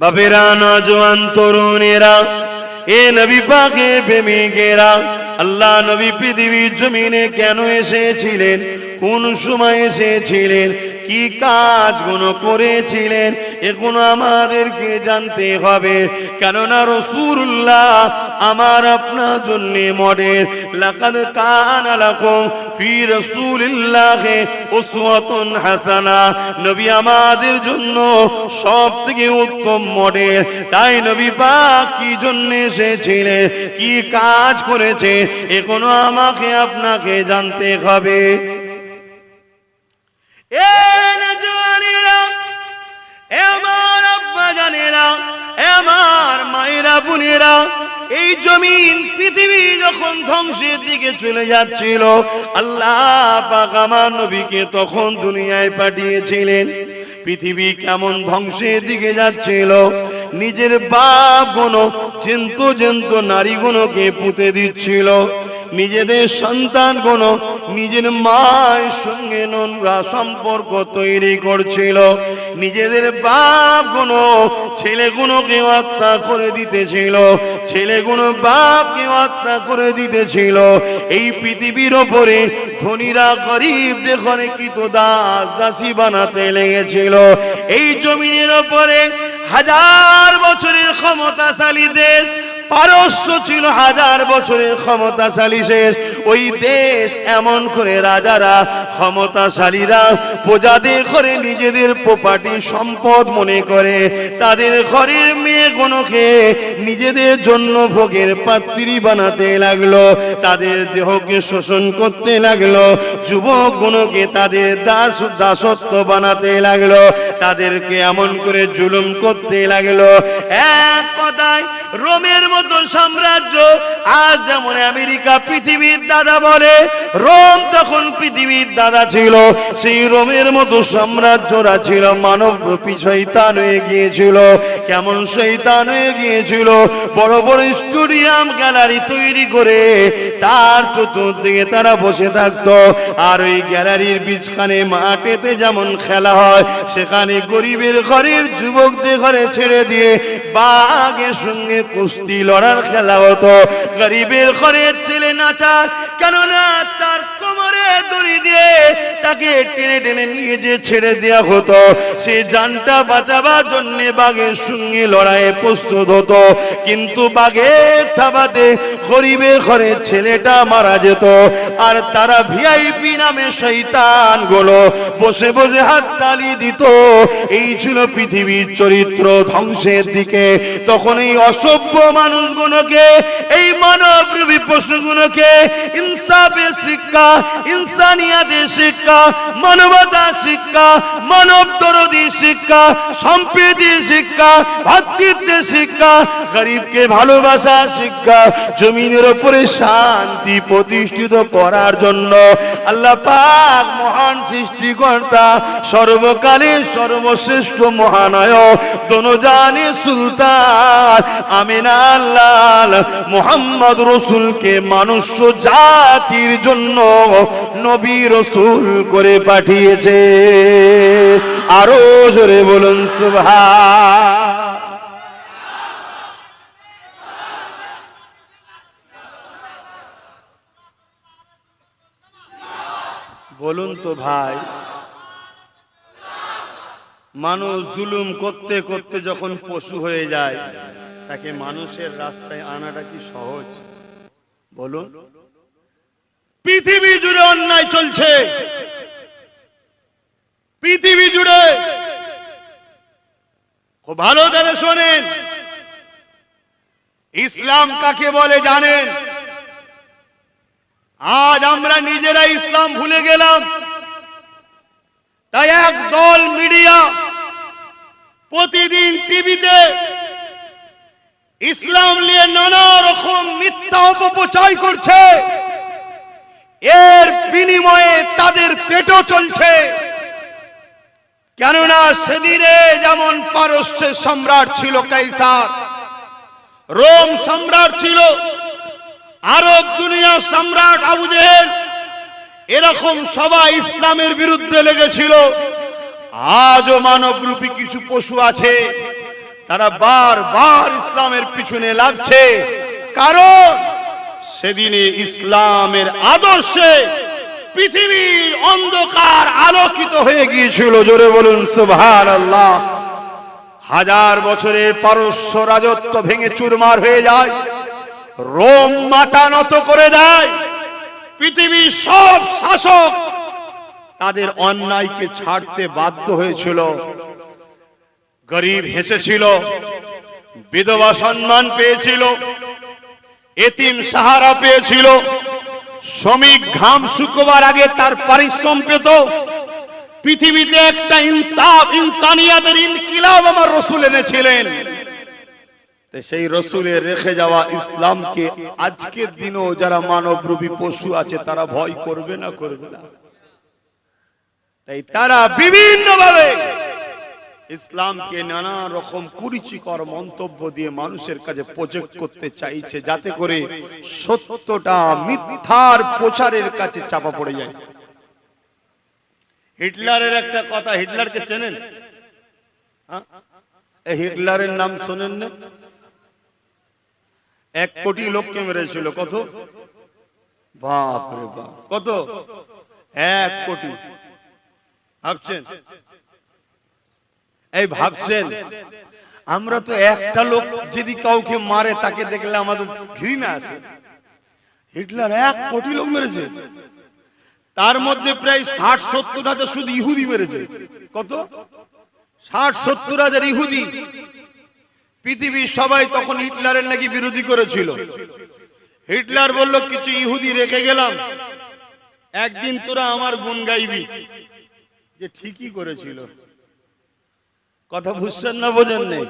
বাপেরা, নজওয়ান তরুণেরা, এ নবী পাকে প্রেমিকেরা, আল্লাহ নবী পৃথিবীর জমিনে কেন এসেছিলেন? কোন সময় এসেছিলেন? কি কাজগুলো করেছিলেন? এগুলো আমাদেরকে জানতে হবে। কেননা রসুল্লাহ আমার আপনার জন্য মডেল। লাকাদ কানা লাকুম ফি রাসূলিল্লাহি উসওয়াতুন হাসানা। নবী আমাদের জন্য সব থেকে উত্তম মডেল। তাই নবী পাক কি জন্য এসেছিলেন কি কাজ করেছে, এখনও আমাকে আপনাকে জানতে হবে। এ আমার মায়েরা বোনেরা এই জমিন পৃথিবী যখন ধ্বংসের দিকে চলে যাচ্ছিল, আল্লাহ পাক আমার নবীকে তখন দুনিয়ায় পাঠিয়েছিলেন। পৃথিবী কেমন ধ্বংসের দিকে যাচ্ছিল, নিজের বাপগুলো চেন্ত চেন্ত নারীগুলোকে পুঁতে দিচ্ছিল। নিজেদের সন্তান কোন নিজের মায়ের সঙ্গে নোংরা সম্পর্ক তৈরি করছিল। নিজেদের বাপ কোন ছেলেগুলোকে হত্যা করে দিতেছিল। ছেলে ছেলেগুলো বাপকে হত্যা করে দিতেছিল। এই পৃথিবীর ওপরে ধনীরা গরিবদের ঘরে তো দাস দাসী বানাতে লেগেছিল। এই জমিনের ওপরে হাজার বছরের ক্ষমতাশালী দেশ পারস্য ছিল হাজার বছরের ক্ষমতাশালী শেষ। ওই দেশ এমন করে রাজারা, ক্ষমতাশালীরা প্রজাদের ঘরে নিজেদের প্রপার্টি সম্পদ মনে করে। তাদের ঘরের মেয়ে মেয়েগুলোকে নিজেদের জন্য ভোগের পাত্রী বানাতে লাগল। তাদের দেহকে শোষণ করতে লাগল। যুবক যুবকগুলোকে তাদের দাস দাসত্ব বানাতে লাগল। তাদেরকে এমন করে জুলুম করতে লাগল। এক কথায় রোমের মতো সাম্রাজ্য, আজ যেমন আমেরিকা পৃথিবীর দাদা বলে, রোম তখন পৃথিবীর দাদা ছিল। সেই রোমের মতো সাম্রাজ্যরা ছিল মানব শৈতান হয়ে গিয়েছিল। কেমন শৈতান হয়ে গিয়েছিল? বড় বড় স্টুডিয়াম গ্যালারি তৈরি করে তার চতুর্দিকে তারা বসে থাকতো। আর ওই গ্যালারির বীজখানে মাঠেতে যেমন খেলা হয়, সেখানে গরিবের ঘরের যুবকদের ঘরে ছেড়ে দিয়ে বাঘের সঙ্গে কুস্তি লড়ার খেলা হতো। গরিবের ঘরের ছেলে নাচার কেননা তার কোমরে দড়ি দিয়ে তাকে টেনে টেনে নিয়ে যে ছেড়ে দেওয়া হতো, সে জানটা বাঁচাবার জন্য বাঘের সঙ্গে লড়াইয়ে প্রস্তুত হতো। কিন্তু বাঘের থাবাতে গরিবের ঘরের ছেলেটা মারা যেত আর তারা ভিআইপি নামে শৈতানগুলো বসে বসে হাত তালি দিত। এই ছিল পৃথিবীর চরিত্র ধ্বংসের দিকে। তখন এই অসভ্য মানুষগুলোকে, এই মানব রূপী পশুগুলোকে ইনসাফের শিক্ষা ইনসানিয়াতের শিক্ষা, মানবতা শিক্ষা মানব দরদি শিক্ষা সম্প্রীতির শিক্ষা ভাতৃত্বের শিক্ষা, গরিবকে ভালোবাসার শিক্ষা, জমিনের উপরে শান্তি প্রতিষ্ঠিত করার জন্য আল্লাহ পাক মহান সৃষ্টিকর্তা সর্বকালের সর্বশ্রেষ্ঠ মহানায়ক, দনজানে সুলতান, আমিনা আল্লাহ মোহাম্মদ রসুলকে মানুষ জাতির জন্য নবী রসুল করে পাঠিয়েছে। আরও জোরে বলুন সুভা বলুন তো ভাই, মানুষ জুলুম করতে করতে যখন পশু হয়ে যায়, তাকে মানুষের রাস্তায় আনাটা কি সহজ? বলুন। পৃথিবী জুড়ে অন্যায় চলছে। পৃথিবী জুড়ে। খুব ভালো করে শোনেন। ইসলাম কাকে বলে জানেন? আজ আমরা নিজেরা ইসলাম ভুলে গেলাম। তাই এক দল মিডিয়া প্রতিদিন টিভিতে ইসলাম নিয়ে নানা রকম মিথ্যা অপপ্রচার করছে। এর বিনিময়ে তাদের পেটও চলছে। কেননা সেদিনে যেমন পারস্যের সম্রাট ছিল কাইসার, রোম সম্রাট ছিল, আরব দুনিয়ার সম্রাট আবু জেহেল, এরকম সবাই ইসলামের বিরুদ্ধে লেগেছিল। আজও মানবরূপী কিছু পশু আছে, তারা বারবার ইসলামের পিছনে লাগছে। কারণ সেদিনে ইসলামের আদর্শে পৃথিবীর অন্ধকার আলোকিত হয়ে গিয়েছিল। জোরে বলুন সুভান আল্লাহ হাজার বছরের পারস্য রাজত্ব ভেঙে চুরমার হয়ে যায়, রোম মাথা নত করে দেয়, পৃথিবীর সব শাসক তাদের অন্যায়কে ছাড়তে বাধ্য হয়েছিল। গরিব হেসেছিল, বিধবা সম্মান পেয়েছিল এতিম সাহারা পেয়েছিল। শ্রমিক ঘাম শুকোবার আগে তার পারিশ্রম পেত। পৃথিবীতে একটা ইনসাফ, ইনসানিয়াতের ইনকিলাব আমার রসুল এনেছিলেন। সেই রসুলের রেখে যাওয়া ইসলামকে আজকের দিনও যারা মানবরূপী পশু আছে, তারা ভয় করবে না করবে না। তাই তারা বিভিন্ন ভাবে ইসলামকে নানা রকম কুরুচিকর মন্তব্য দিয়ে মানুষের কাছে প্রজেক্ট করতে চাইছে যাতে করে সত্যটা মিথ্যার প্রচারের কাছে চাপা পড়ে যায়। হিটলারের একটা কথা, হিটলারকে চেনেন? হ্যাঁ? হিটলারের নাম শোনেন না? এক কোটি লোককে মেরেছিল, কত? বাপ রে বাপ, কত? এক কোটি। ভাবছেন? এই ভাবছেন? আমরা তো একটা লোক যদি কাউকে মারে, তাকে দেখলে আমাদের ঘৃণা আছে। হিটলার এক কোটি লোক মেরেছে। তার মধ্যে প্রায় ষাট সত্তর হাজার শুধু ইহুদি মেরেছে। কত? ষাট সত্তর হাজার ইহুদি। পৃথিবীর সবাই তখন হিটলারের নাকি বিরোধী করেছিল। হিটলার বলল, কিছু ইহুদি রেখে গেলাম। একদিন তোরা আমার গুণ গাইবি। যে ঠিকই করেছিল। কথা বুঝছেন না বোঝেন নেই?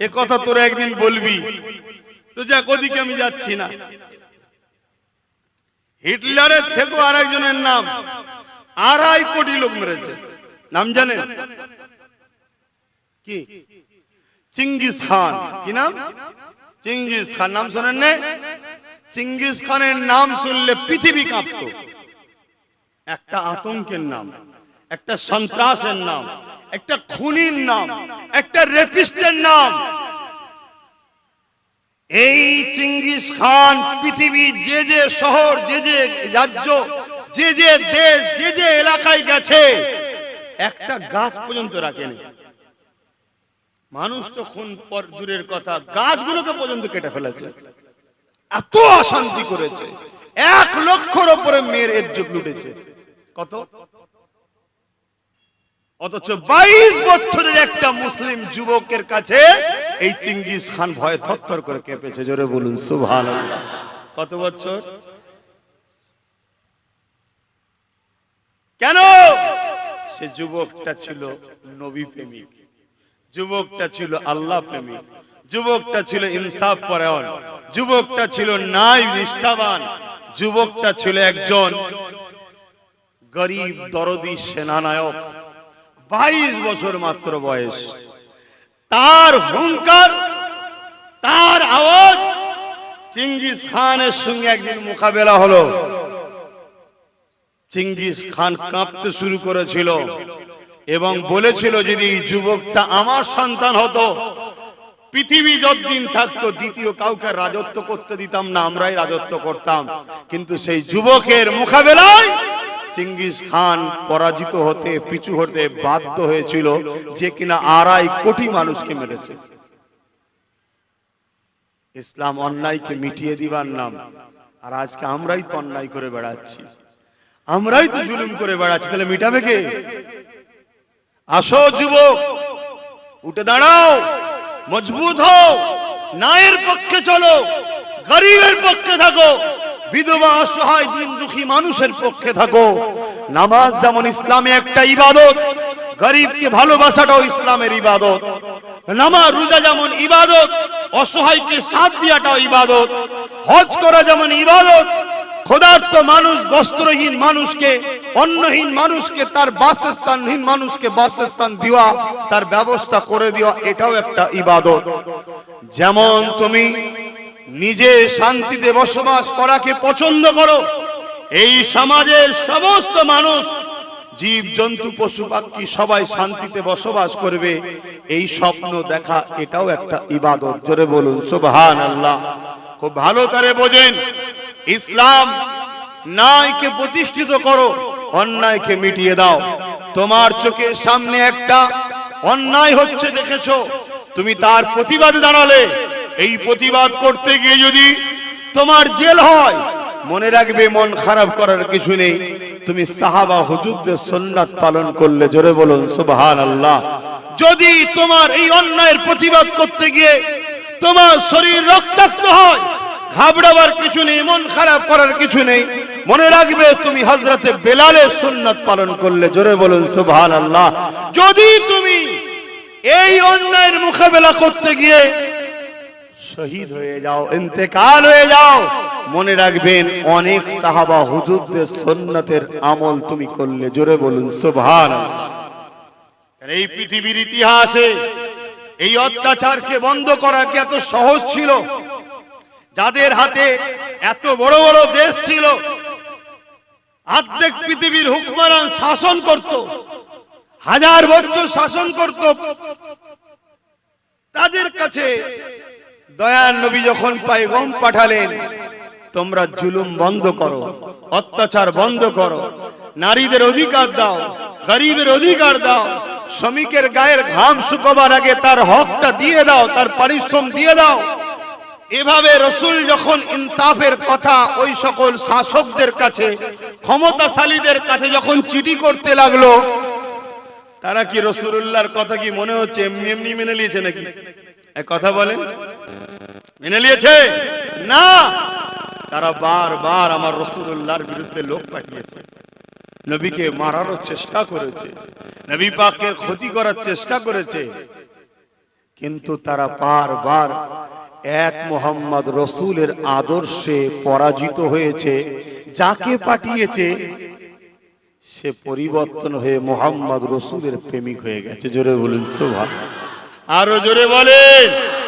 এ কথা তোরা একদিন বলবি। তো যাক ওদিকে আমি যাচ্ছি না। হিটলারের থেকেও আর একজনের নাম। আড়াই কোটি লোক মেরেছে। নাম জানেন? কি? চিঙ্গিস খান। কি নাম? চিঙ্গিস খান। নাম শোনেন না। চিঙ্গিস খানের নাম শুনলে পৃথিবী কাঁপত। একটা আতঙ্কের নাম একটা সন্ত্রাসের নাম। একটা খুনির নাম, একটা রেপিস্টের নাম। এই চিঙ্গিস খান পৃথিবীর যে যে শহর, যে যে রাজ্য, যে যে দেশ, যে যে এলাকায় গেছে, একটা গাছ পর্যন্ত রাখেনি। মানুষ তো খুন পর দূরের কথা, গাছগুলোকে পর্যন্ত কেটে ফেলেছে। এত অশান্তি করেছে। এক লক্ষর ওপরে মেয়ের এজ্জত লুটেছে। কত? অথচ বাইশ বছরের একটা মুসলিম যুবকের কাছে এই চিঙ্গিস খান ভয়ে থরথর করে কেঁপেছে। জোরে বলুন সুভান কত বছর? কেন? সে যুবকটা ছিল নবী প্রেমিক। যুবকটা ছিল আল্লাহ প্রেমিক। যুবকটা ছিল ইনসাফ পরায়ণ। যুবকটা ছিল নাই নিষ্ঠাবান। যুবকটা ছিল একজন গরিব, দরদি, সেনানায়ক। বাইশ বছর মাত্র বয়স। তার হুঙ্কার, তার আওয়াজ চিঙ্গিস খানের সঙ্গে একদিন মোকাবেলা হলো। চিঙ্গিস খান কাঁপতে শুরু করেছিল এবং বলেছিল, যদি যুবকটা আমার সন্তান হতো, পৃথিবী যতদিন থাকতো, দ্বিতীয় কাউকে রাজত্ব করতে দিতাম না, আমরাই রাজত্ব করতাম। কিন্তু সেই যুবকের মোকাবেলায় চিঙ্গিস খান পরাজিত হতে পিছু হতে বাধ্য হয়েছিল যে কিনা আড়াই কোটি মানুষকে মেরেছে। ইসলাম অন্যায়কে মিটিয়ে দিবার নাম। আর আজকে আমরাই তো অন্যায় করে বেড়াচ্ছি। আমরাই তো জুলুম করে বেড়াচ্ছি। তাহলে মিটাবে কে? আসো যুবক, উঠে দাঁড়াও, মজবুত হও নায়ের পক্ষে চলো, গরিবের পক্ষে থাকো। বিধবা অসহায় দিন দুঃখী মানুষের পক্ষে থাকো। নামাজ যেমন ইসলামে একটা ইবাদত, গরিবকে ভালোবাসাটাও ইসলামের ইবাদত। নামাজ, রোজা যেমন ইবাদত, অসহায়কে সাথ দিয়াটাও ইবাদত। হজ করা যেমন ইবাদত, ক্ষুধার্ত মানুষ, বস্ত্রহীন মানুষকে, অন্নহীন মানুষকে, তার বাসস্থানহীন মানুষকে বাসস্থান দেওয়া, তার ব্যবস্থা করে দেওয়া, এটাও একটা ইবাদত। যেমন তুমি নিজে শান্তিতে বসবাস করাকে পছন্দ করো। এই সমাজের সমস্ত মানুষ জীব জন্তু পশু পাখি সবাই শান্তিতে বসবাস করবে। এই স্বপ্ন দেখা এটাও একটা ইবাদত। জোরে বলুন সুবহান আল্লাহ খুব ভালো তারে বোঝেন। ইসলাম ন্যায়কে প্রতিষ্ঠিত করো, অন্যায়কে মিটিয়ে দাও। তোমার চোখের সামনে একটা অন্যায় হচ্ছে, দেখেছ? তুমি তার প্রতিবাদে দাঁড়ালে। এই প্রতিবাদ করতে গিয়ে যদি তোমার জেল হয়, মনে রাখবে মন খারাপ করার কিছু নেই। তুমি সাহাবা হুজুরদের সুন্নাত পালন করলে, জোরে বলুন সুবহান আল্লাহ যদি তোমার এই অন্যায়ের প্রতিবাদ করতে গিয়ে তোমার শরীর রক্তাক্ত হয়, ঘাবড়াবার কিছু নেই, মন খারাপ করার কিছু নেই, মনে রাখবে তুমি হজরতে বেলালের সুন্নাত পালন করলে, জোরে বলুন সুবহান আল্লাহ যদি তুমি এই অন্যায়ের মোকাবেলা করতে গিয়ে শহীদ হয়ে যাও, ইন্তেকাল হয়ে যাও। মনে রাখবেন, অনেক সাহাবা হুজুরদের সুন্নতের আমল তুমি করলে, জোরে বলুন সুবহান এই পৃথিবীর ইতিহাসে এই অত্যাচারকে বন্ধ করা কি এত সহজ ছিল? যাদের হাতে এত বড় বড় দেশ ছিল, আর্ধেক পৃথিবীর হুকমারান শাসন করত, হাজার বছর শাসন করত, তাদের কাছে দয়ার নবী যখন পাইগম পাঠালেন, তোমরা জুলুম বন্ধ করো, অত্যাচার বন্ধ করো, নারীদের অধিকার দাও, গরিবের অধিকার দাও, শ্রমিকের গায়ের ঘাম শুকোবার আগে তার হকটা দিয়ে দাও, তার পরিশ্রম দিয়ে দাও। এভাবে রসুল যখন ইনসাফের কথা ওই সকল শাসকদের কাছে, ক্ষমতাশালীদের কাছে যখন চিঠি করতে লাগল, তারা কি রসুল্লাহর কথা কি মনে হচ্ছে? এমনি এমনি মেনে নিয়েছে নাকি? কথা বলেন। মেনে নিয়েছে? না। তারা বারবার আমার রসুল্লাহর বিরুদ্ধে লোক পাঠিয়েছে। নবীকে মারারও চেষ্টা করেছে। নবী পাককে ক্ষতি করার চেষ্টা করেছে। কিন্তু তারা বারবার এক মোহাম্মদ রসুলের আদর্শে পরাজিত হয়েছে। যাকে পাঠিয়েছে, সে পরিবর্তন হয়ে মোহাম্মদ রসুলের প্রেমিক হয়ে গেছে। জোরে বলুন সোভা আরও জোরে বলেন।